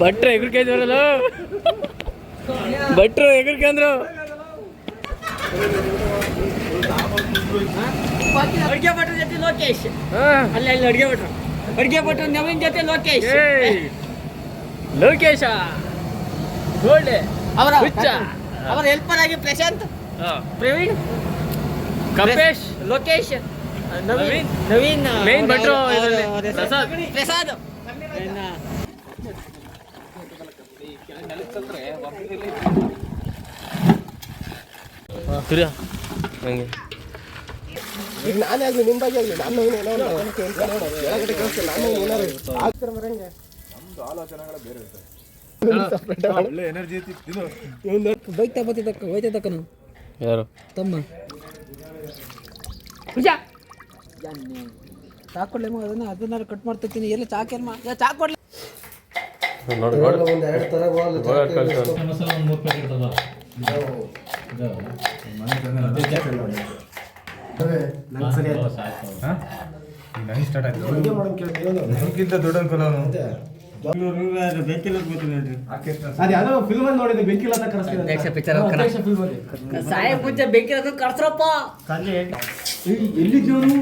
ಭಟ್ರು ಎಗ್ರಿಕೈದ್ರಲ್ಲ ಭಟ್ರು ಎಗ್ರಿಕಂದ್ರು ಅಡ್ಗೆ ಭಟ್ರ ಜೊತೆ ಲೋಕೇಶ್. ಅಲ್ಲ ಅಲ್ಲಿ ಅಡ್ಗೆ ಭಟ್ರು. ಅಡ್ಗೆ ಭಟ್ರು ನವೀನ್ ಜೊತೆ ಲೋಕೇಶ್. ಲೋಕೇಶ. ಗೋಲ್ಡೆ ಅವರ. ಅವರ ಹೆಲ್ಪರ್ ಆಗಿ ಪ್ರಶಾಂತ್. ಪ್ರವೀಣ್. ಕಪೇಶ್. ಲೋಕೇಶ್. ನವೀನ್. ನವೀನ್. ಮೇನ್ ಭಟ್ರು? ಪ್ರಸಾದ್. ಪ್ರಸಾದ್. ಹಂಗೆ ಈಗ ನಾನೇ ಆಗಲಿ ನಿಮ್ಮ ಬಗ್ಗೆ ಆಗಲಿ ನಾನು ಏನೋ ಅದನ್ನ ಅದನ್ನ ಕಟ್ ಮಾಡ್ತಿರ್ತೀನಿ. ಎಲ್ಲ ಚಾಕೇನು ಚಾ ಕೊಡ್ಲಿ. ನೋಡಿ ಗೋಡೆ ಒಂದು ಎರಡು ತರ ಮಸಾಲ ಒಂದು ಮೂರು ಪ್ಯಾಕೆಟ್ ಇದು ಪೂಜೆ ಬೆಂಕಿಲ ಕರ್ಸ್ರಪ್ಪ. ಎಲ್ಲಿದ್ದೀವನು?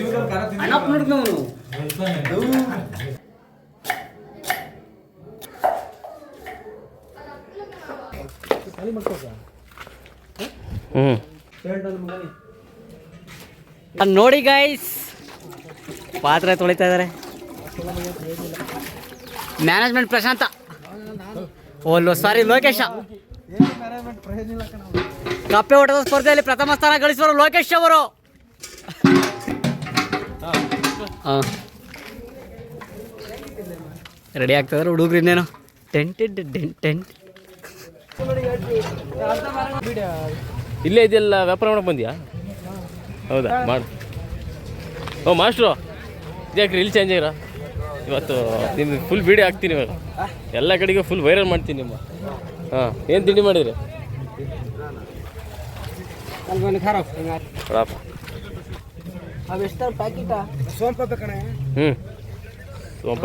ಜೀವನ ಹ್ಞೂ ನೋಡಿ ಗೈಸ್ ಪಾತ್ರೆ ತೊಳಿತಾ ಇದ್ದಾರೆ ಮ್ಯಾನೇಜ್ಮೆಂಟ್ ಪ್ರಶಾಂತ. ಓ ಸಾರಿ ಲೋಕೇಶ. ಕಪ್ಪೆ ಓಟದ ಸ್ಪರ್ಧೆಯಲ್ಲಿ ಪ್ರಥಮ ಸ್ಥಾನ ಗಳಿಸುವರು ಲೋಕೇಶ್ ಅವರು. ರೆಡಿ ಆಗ್ತದ್ರೆ ಹುಡುಗ್ರು ಇನ್ನೇನು? ಟೆಂಟ್ ಟೆಂಟ್ ಟೆಂಟ್ ಇಲ್ಲೇ ಇದೆಲ್ಲ ವ್ಯಾಪಾರ ಮಾಡಕ್ಕೆ ಬಂದಿಯಾ? ಹೌದಾ ಮಾಡು. ಓ ಮಾಸ್ಟ್ರು ಇದ್ಯಾಕ್ರಿ ಇಲ್ಲಿ ಚೇಂಜ್ ಆಗಿರ? ಇವತ್ತು ನಿಮ್ಗೆ ಫುಲ್ ವಿಡಿಯೋ ಹಾಕ್ತೀನಿ ಇವಾಗ. ಎಲ್ಲ ಕಡೆಗೆ ಫುಲ್ ವೈರಲ್ ಮಾಡ್ತೀನಿ ನಿಮ್ಮ. ಹಾಂ ಏನು ತಿಂಡಿ ಮಾಡಿದ್ರಿ? ಹ್ಞೂ ಸೋಂಪ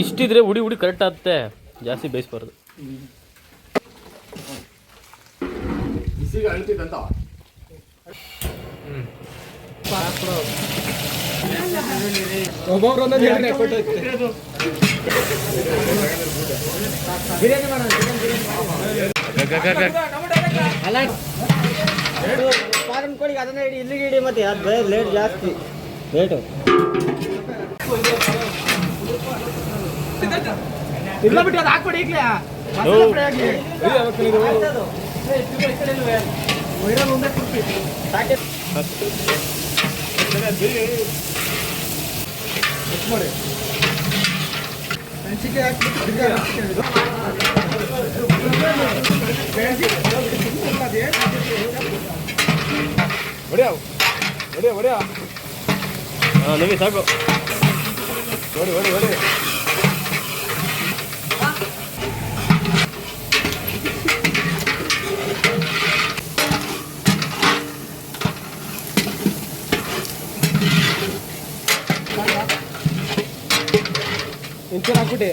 ಇಷ್ಟಿದ್ರೆ ಉಡಿ ಉಡಿ ಕರೆಕ್ಟ್ ಆಗುತ್ತೆ. ಜಾಸ್ತಿ ಬೇಯಿಸ್ಬಾರ್ದು. ಫಾರಂ ಕೋಳಿಗೆ ಅದನ್ನ ಇಡಿ ಇಲ್ಲಿಗೆ ಇಡಿ ಮತ್ತೆ ಅದ್ ಲೇಟ್ ಜಾಸ್ತಿ ರೇಟು ಇಲ್ಲ ಬಿಟ್ಟು ಅದು ಹಾಕ್ಬಿಡಿ ಈಗಲೇ. ವೈರಲ್ ಒಂದೇ ಕುರ್ಪಿ ಎಷ್ಟ್ ಮಾಡಿ ಮೆಣಸಿಗೆ ಹಾಕ್ಬಿಟ್ಟು ತಿರ್ಗಾ ಹೊಡ್ಯಾ ಹೊಡ್ಯಾ ಹೊಡ್ಯಾ. ಹಾಂ ನಮಗೆ ಸಾಕು. ಹೊಡಿ ಹೊಡಿ ಹೊಡಿ. ಇಂಚೂರು ಹಾಕ್ಬಿಟ್ಟಿ.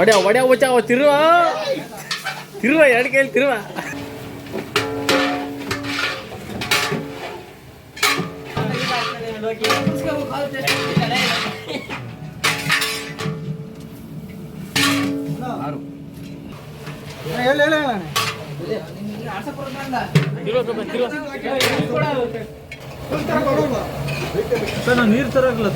ಒಡೆ ಒಡೆ ಹುಚ್ಚಾವ ತಿರುವ? ತಿರುವ ಎರಡು ಕೈಲಿ ತಿರುವ. Thank you. ಹೇಳಿ ಹೇಳಿ ಹೇಳಣ್ಣ ಸರ್ ನಾನು ನೀರು ತರೋಲ್ಲ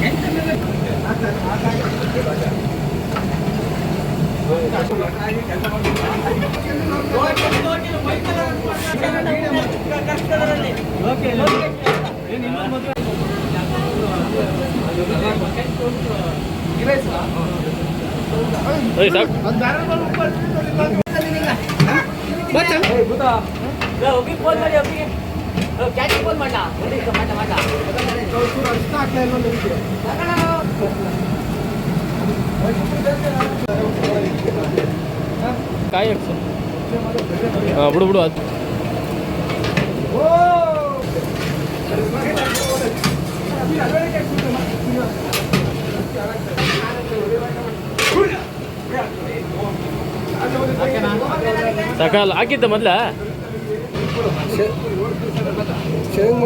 ಎಂತ ಫೋನ್ ಮಾಡಿ ಒಬ್ಬಿಗೆ ಕ್ಯಾಚ್ ಫೋನ್ ಮಾಡ ಮಾಡ ಮಾಡ ಅರ್ಥ ಆಗ್ತಾ ಇಲ್ಲ ನಿಮಗೆ ಕಾಯಿ ಹಾಕ್ಸು ಹಾಂ ಬಿಡು ಬಿಡು, ಅದು. ಸಕಾಲ ಹಾಕಿದ್ದ ಮೊದ್ಲ? ಶೇವಿಂಗ್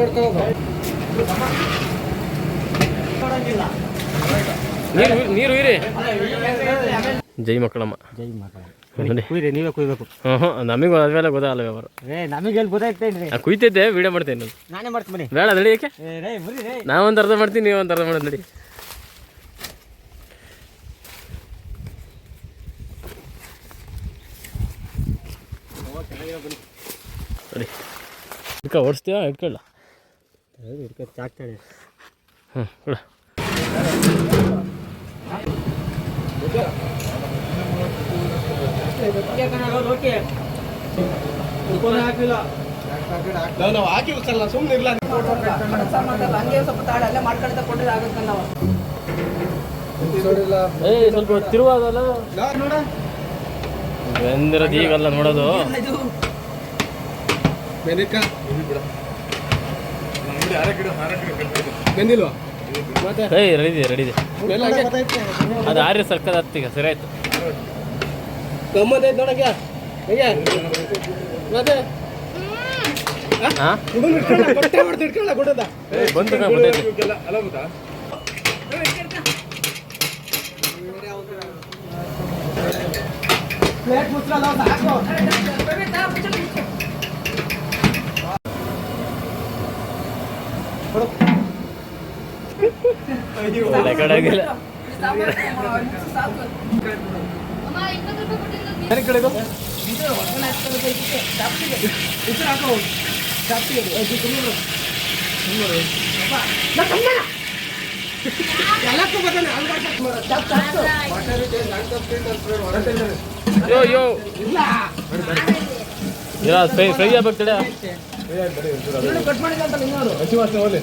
ನೀರು ನೀರು ಇರಿ. ಜೈ ಮಕ್ಕಳಮ್ಮ. ಜೈ ನೋಡಿ ಕುಯ್ರಿ ನೀವೇ ಕುಯ್ಬೇಕು. ಹ್ಞೂ ಹ್ಞೂ ನಮಗೂ ಅದೆಲ್ಲ ಗೊತ್ತಾಗಲ್ಲ ವ್ಯವಹಾರ ಏ ನಮಗೆ ಎಲ್ಲಿ ಕುಯ್ತಿದ್ದೆ ವಿಡಿಯೋ ಮಾಡ್ತೇನೆ ನಾನು ನಾನೇ ಮಾಡ್ತೀನಿ ಬನ್ನಿ. ಬೇಡ ನಡಿ ಯಾಕೆ? ಏ ರೇ ಬರ್ರಿ ರೇ. ನಾವೊಂದು ಅರ್ಧ ಮಾಡ್ತೀನಿ ನೀವೊಂದು ಅರ್ಧ ಮಾಡೋದು ನಡಿ. ಇಟ್ಕೊಳ್ಳ ಚಾಕ್ತಾಳೆ ಕೊಡ. ನಾವು ಹಾಕಿ ಉಸಲ್ಲ ಸುಮ್ಮನೆ ಇಲ್ಲ ಹಂಗೆ ಸ್ವಲ್ಪ ತಾಳ ಅಲ್ಲೇ ಮಾಡ್ಕೊಳ್ತಾ ಕೊಟ್ಟರೆ ಆಗುತ್ತೆ ನಾವು ಏಯ್ ಸ್ವಲ್ಪ ತಿರುವಾಗಲ್ಲ? ಬೆಂದಿರೋದು ಈಗಲ್ಲ ನೋಡೋದು. ಬೆನಿಕ ಬೆಂದಿಲ್ವಾ? ಮತ್ತೆ? ಏಯ್ ರೆಡಿ ಇದೆ ರೆಡಿ ಇದೆ. ಬೆಲ್ಲ ಹಾಕಿ. ಅದು ಆರ್ಯ ಸರ್ಕದ ಹತ್ತೀಗ ಸರಿ ಆಯ್ತು. ಗಮ್ಮತ್ತೈತೆ ನೋಡಕ್ಕೆ. ಹೇಗೆ? ಮತ್ತೆ? ಬಂತು ಕಣ ಬಂದೈತೆ ಪ್ಲೇಟ್ ಮುಚ್ಚಲ್ಲ ಸಾಕು ಒಳ್ಳೆ ಕಡೆ ಆಗಿಲ್ಲ ಅಮ್ಮ ಇಪ್ಪತ್ತು ರೂಪಾಯಿ ಕೊಟ್ಟಿಲ್ಲ ಯಾರಿಗೆ ಕಡೆದು ಯೋ ಯೋ ಇಲ್ಲ ಫ್ರೈ ಫ್ರೈ ಆಗ್ಬೇಕು ತಡೆ ಹಸಿವಾಸನೆ ಹೋಗ್ಲಿ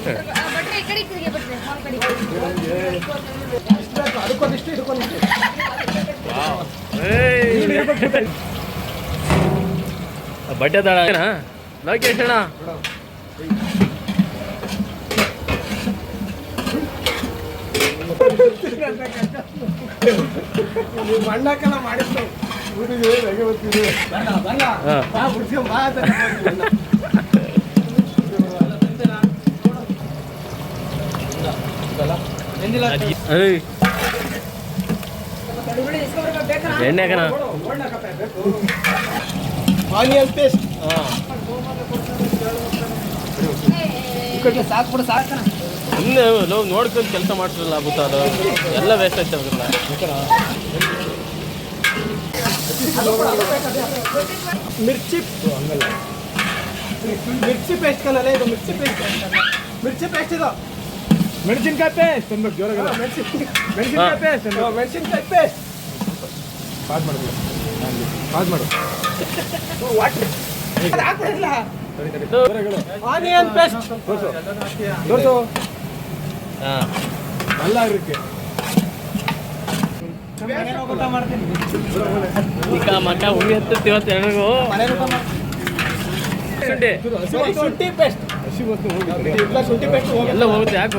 ಬಟ್ರೆ ಈ ಕಡೆ ತಿರುಗಿ ಬಟ್ರೆ ಫೋನ್ ಕಡೆ ಅದಕ್ಕೊಂದಿಷ್ಟು ಇದಕ್ಕೊಂದಿಷ್ಟು ಬಟ್ಟೆ ದಾಳ ಲೋಕೇಶ್ ಅಣ್ಣ. ನೀವು ಮಣ್ಣಾಕೆಲ್ಲ ಮಾಡಿಸ್ತು ಊರಿಗೆ ಹೇಗೆ ಬರ್ತೀವಿ ಹಾಂ ಬಾ ಬಿಡ್ಸ್ಕೊಂಡ್ ಬಾ ಅಂತ ಕರ್ಕೊಂಡ್ಬಂದ್ವಿ. ಏಯ್ ಎಣ್ಣೆ ಹಾಕಣ ಆನಿಯನ್ ಪೇಸ್ಟ್ ಹಾಂ. ಸಾಕು ಸಾಕು ಸುಮ್ಮನೆ ನಾವು ನೋಡ್ಕೊಂಡು ಕೆಲಸ ಮಾಡ್ತಿರಲ್ಲ ಬುತ್ತ ಅದು. ಎಲ್ಲ ವೇಸ್ಟ್ ಆಯ್ತು ಅವ್ರಲ್ಲ ಮಿರ್ಚಿ ಮಿರ್ಚಿ ಪೇಸ್ಟ್ ಕಲಲ್ಲ ಇದು ಮಿರ್ಚಿ ಪೇಸ್ಟ್ ಮಿರ್ಚಿ ಪೇಸ್ಟ್ ಇದು. ಮೆಣಸಿನ್ಕಾಯಿ ಪೇಸ್ಟ್ ಅನ್ಬೇಕು ಜೋರಾಗಲ್ಲ ಮೆಣಸಿನ ಮೆಣಸಿನ್ಕಾಯಿ ಪೇಸ್ಟ್ ಮೆಣಸಿನ್ಕಾಯಿ ಪೇಸ್ಟ್ ಪಾಸ್ ಮಾಡಿ. ಪಾಸ್ ಮಾಡು. ಹಾಕ್ಬಿಡಿಲ್ಲ. ಜೋರಾಗಲ್ಲ ಆನಿಯನ್ ಪೇಸ್ಟ್ ತೋರ್ಸು. ತೋರ್ಸು. ಹಾಂ. ಅಲ್ಲ ಇರಕ್ಕೆ ಈಗ ಮಕ್ಕ ಹುಳಿ ಹತ್ತತ್ತು ಇವತ್ತು ಎಣ್ಣೆಗೂ ಶುಂಠಿ. ಶುಂಠಿ ಪೇಸ್ಟ್ ಶುಂಠಿ ಪೇಸ್ಟ್ ಎಲ್ಲ ಹೋಗುತ್ತೆ ಯಾಕೆ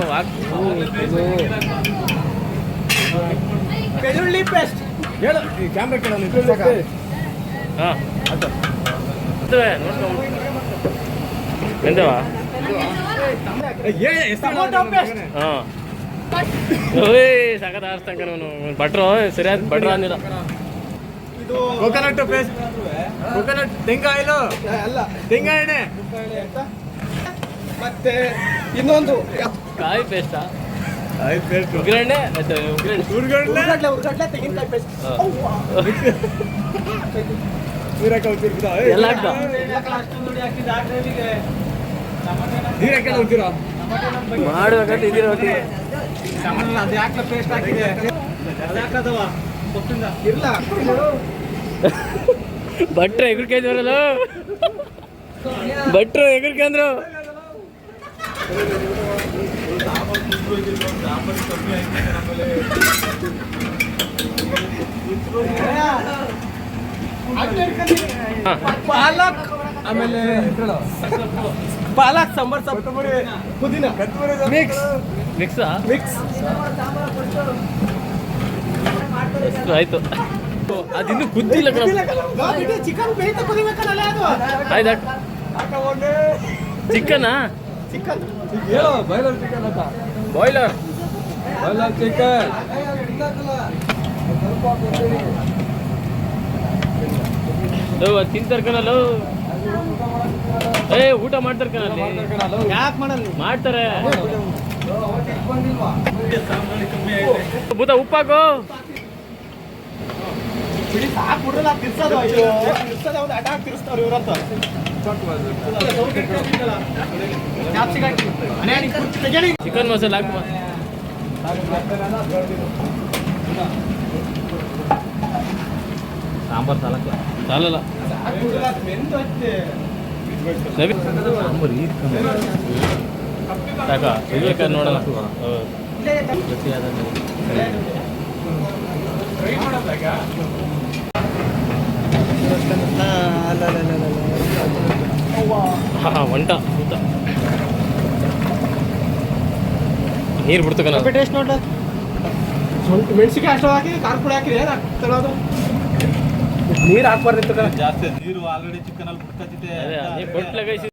ಬೆಳ್ಳುಳ್ಳಿ ಪೇಸ್ಟ್ ಹೇಳು ಈ ಕ್ಯಾಮ್ರಾ ಕೇಳ ಹಾಂ. ನೋಡ್ಕೊಂಡು ಎಂದವಾ ಹಾಂ. ಓಯ್ ಸಖತ್ ಆರಿಸ್ತಂಕ ನಾನು. ಭಟ್ರು ಸರಿಯಾದ ಭಟ್ರು ಅಂದಿಲ್ಲ. ಕೋಕೋನಟ್ ಪೇಸ್ಟ್ ಕೋಕೋನಟ್ ತೆಂಗಾಯಿಲು ಅಲ್ಲ. ತೆಂಗಾಯಣೆ ಎಣ್ಣೆ? ಮತ್ತೆ ಇನ್ನೊಂದು. ಕಾಯಿ ಪೇಸ್ಟಾ ಉಗ್ರೆಣ್ಣೆ ಆಯ್ತು ಉಗ್ರೆಣ್ಣೆ. ಉರ್ಗಡ್ಲೆ ಉರ್ಗಡ್ಲೆ ತೆಂಗಿನಕಾಯಿ ಪೇಸ್ಟ್. ನೀರಕ್ಕೆ ಹೋಗ್ತಿರ್ಬಿಡ ಎಲ್ಲ ಹಾಕ್ದ? ನೀರಕ್ಕೆ ಹೋಗ್ತೀರಾ ಮಾಡ್ಬೇಕಂತ ಇದ್ದೀರ ಒಟ್ಟಿಗೆ ಅದು ಯಾಕೆ ಪೇಸ್ಟ್ ಹಾಕಿದೆ ಭಟ್ರು ಎಗುರ್ಕೈದ್ವರಲ್ಲ ಭಟ್ರು ಎಗುರ್ಕಂದ್ರು ಪಾಲಕ್ ಆಮೇಲೆ ಪಾಲಕ್ ಸಾಂಬಾರ್ ಸೊಪ್ಪು ಪುದೀನ ಮಿಕ್ಸ್ ಮಿಕ್ಸಾ ಮಿಕ್ಸ್ ಆಯ್ತು ಅದಿನ್ನು ಕುದ್ದಿಲ್ಲ ಚಿಕನ್ ಚಿಕನ್ ಬೇಯ್ತಾ ಕುದಿಬೇಕಲ್ಲ ಅದು ಆಯ್ತು ಚಿಕನಾ ಚಿಕನ್ ಹೇಳೋ ಚಿಕನ್ ಅಂತ ಬಾಯ್ಲರ್ ಬಾಯ್ಲರ್ ಚಿಕನ್ ತಿಂತಾರ ಕಣಲ್ಲ. ಏ ಊಟ ಮಾಡ್ತಾರ ಕಣಲ್ಲಿ. ಯಾಕೆ ಮಾಡಲ್ಲ ಮಾಡ್ತಾರೆ. ಭೂತ ಉಪ್ಪಾಕು. ಬಿಡಿ ಸಾಕು ಬಿಡ್ರಲ್ಲ ತಿರ್ಸೋದು ಅಯ್ಯೋ ತಿರ್ಸೋದು ಅವ್ನು ಅಡ್ಡ ತಿರ್ಸ್ತಾವ್ರು ಇವ್ರಂತ ಚಿಕನ್ ಮಸಾಲ ಹಾಕುವ ಸಾಂಬಾರ್ ಸಾಲಕ್ಕ. ಸಾಲಲ್ಲ. ಸರಿ. ಸಾಂಬಾರು ಈ ಸಾಕ? ಇರ್ಬೇಕಾದ್ರೆ ನೋಡೋಣ ಹೌದು. ಹಾ ಒಂಟ ನೀರು ಬಿಡ್ತು ಕಣ ಟೇಸ್ಟ್ ನೋಡ್ಲ? ಮೆಣಸಿಗೆ ಅಷ್ಟು ಹಾಕಿ ಖಾರ ಪುಡಿ ಹಾಕಿರಿ ಏನು ತಗೊಳ್ಳೋದು ನೀರು ಹಾಕ್ಬಾರ್ದಿತ್ತು ಕಣ. ಜಾಸ್ತಿ ನೀರು ಆಲ್ರೆಡಿ ಚಿಕ್ಕನಲ್ಲಿ ಅಲ್ಲಿ ಬಿಡ್ತೈತೆ